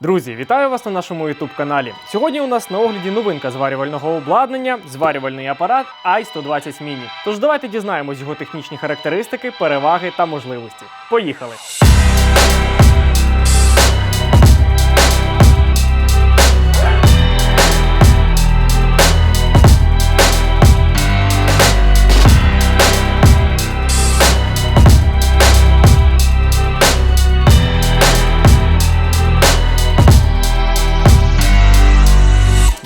Друзі, вітаю вас на нашому youtube каналі. Сьогодні у нас на огляді новинка зварювального обладнання, зварювальний апарат i120 Mini. Тож давайте дізнаємось його технічні характеристики, переваги та можливості. Поїхали!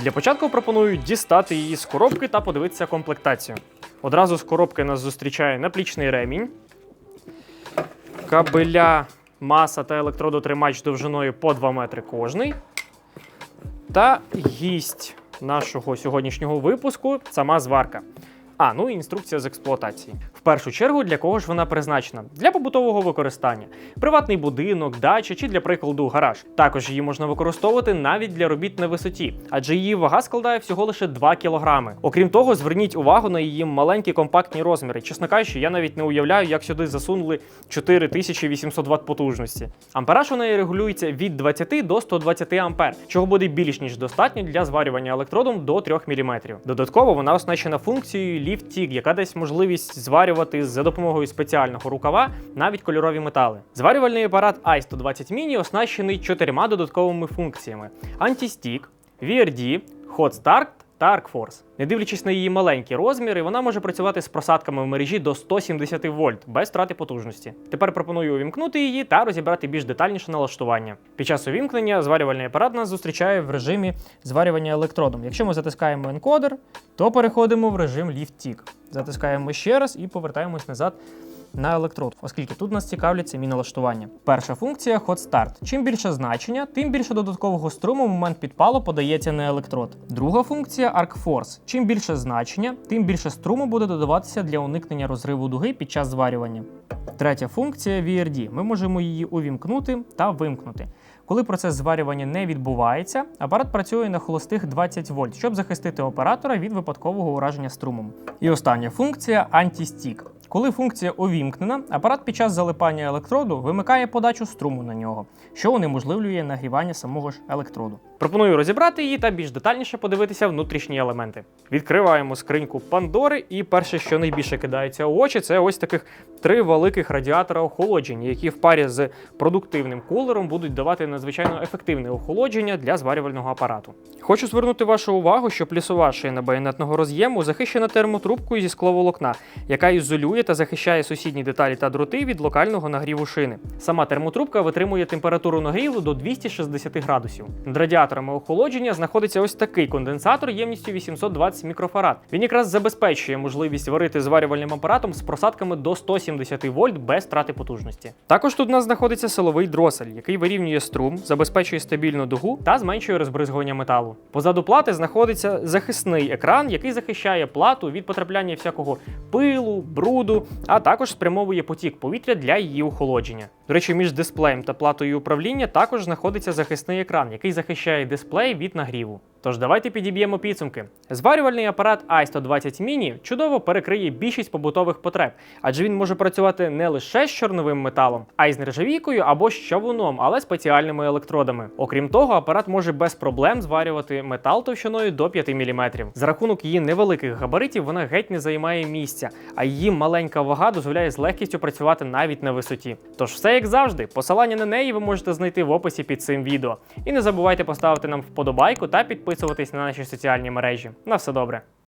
Для початку пропоную дістати її з коробки та подивитися комплектацію. Одразу з коробки нас зустрічає наплічний ремінь, кабеля, маса та електродотримач довжиною по 2 метри кожний. Та гість нашого сьогоднішнього випуску сама зварка. А, ну і інструкція з експлуатації. В першу чергу, для кого ж вона призначена? Для побутового використання, приватний будинок, дача чи для прикладу гараж. Також її можна використовувати навіть для робіт на висоті, адже її вага складає всього лише 2 кг. Окрім того, зверніть увагу на її маленькі компактні розміри. Чесно кажучи, я навіть не уявляю, як сюди засунули 4800 Вт потужності. Ампераж у неї регулюється від 20 до 120 ампер, чого буде більш ніж достатньо для зварювання електродом до 3 мм. Додатково вона оснащена функцією Lift яка дасть можливість зварювати за допомогою спеціального рукава навіть кольорові метали. Зварювальний апарат i120 Mini оснащений чотирма додатковими функціями: Anti-Stick, VRD, Hot Start та ArcForce. Не дивлячись на її маленькі розміри, вона може працювати з просадками в мережі до 170 вольт без втрати потужності. Тепер пропоную увімкнути її та розібрати більш детальніше налаштування. Під час увімкнення зварювальний апарат нас зустрічає в режимі зварювання електродом. Якщо ми затискаємо енкодер, то переходимо в режим Lift Tick. Затискаємо ще раз і повертаємось назад на електрод, оскільки тут нас цікавлять самі налаштування. Перша функція Hot Start. Чим більше значення, тим більше додаткового струму в момент підпалу подається на електрод. Друга функція Arc Force. Чим більше значення, тим більше струму буде додаватися для уникнення розриву дуги під час зварювання. Третя функція VRD. Ми можемо її увімкнути та вимкнути. Коли процес зварювання не відбувається, апарат працює на холостих 20 вольт, щоб захистити оператора від випадкового ураження струмом. І остання функція Anti-Stick. Коли функція увімкнена, апарат під час залипання електроду вимикає подачу струму на нього, що унеможливлює нагрівання самого ж електроду. Пропоную розібрати її та більш детальніше подивитися внутрішні елементи. Відкриваємо скриньку Пандори, і перше, що найбільше кидається у очі, це ось таких три великих радіатора охолодження, які в парі з продуктивним кулером будуть давати надзвичайно ефективне охолодження для зварювального апарату. Хочу звернути вашу увагу, що плюсова шина байонетного роз'єму захищена термотрубкою зі скловолокна, яка ізолює та захищає сусідні деталі та дроти від локального нагріву шини. Сама термотрубка витримує температуру нагріву до 260 градусів. Над радіаторами охолодження знаходиться ось такий конденсатор ємністю 820 мікрофарад. Він якраз забезпечує можливість варити зварювальним апаратом з просадками до 170 вольт без втрати потужності. Також тут у нас знаходиться силовий дросель, який вирівнює струм, забезпечує стабільну дугу та зменшує розбризгування металу. Позаду плати знаходиться захисний екран, який захищає плату від потрапляння всякого пилу, бруду, а також спрямовує потік повітря для її охолодження. До речі, між дисплеєм та платою управління також знаходиться захисний екран, який захищає дисплей від нагріву. Тож давайте підіб'ємо підсумки. Зварювальний апарат i120 Mini чудово перекриє більшість побутових потреб, адже він може працювати не лише з чорновим металом, а й з нержавійкою або з чавуном, але спеціальними електродами. Окрім того, апарат може без проблем зварювати метал товщиною до 5 мм. За рахунок її невеликих габаритів вона геть не займає місця, а її маленька вага дозволяє з легкістю працювати навіть на висоті. Тож все як завжди, посилання на неї ви можете знайти в описі під цим відео. І не забувайте поставити нам вподобайку та підписуватись на наші соціальні мережі. На все добре.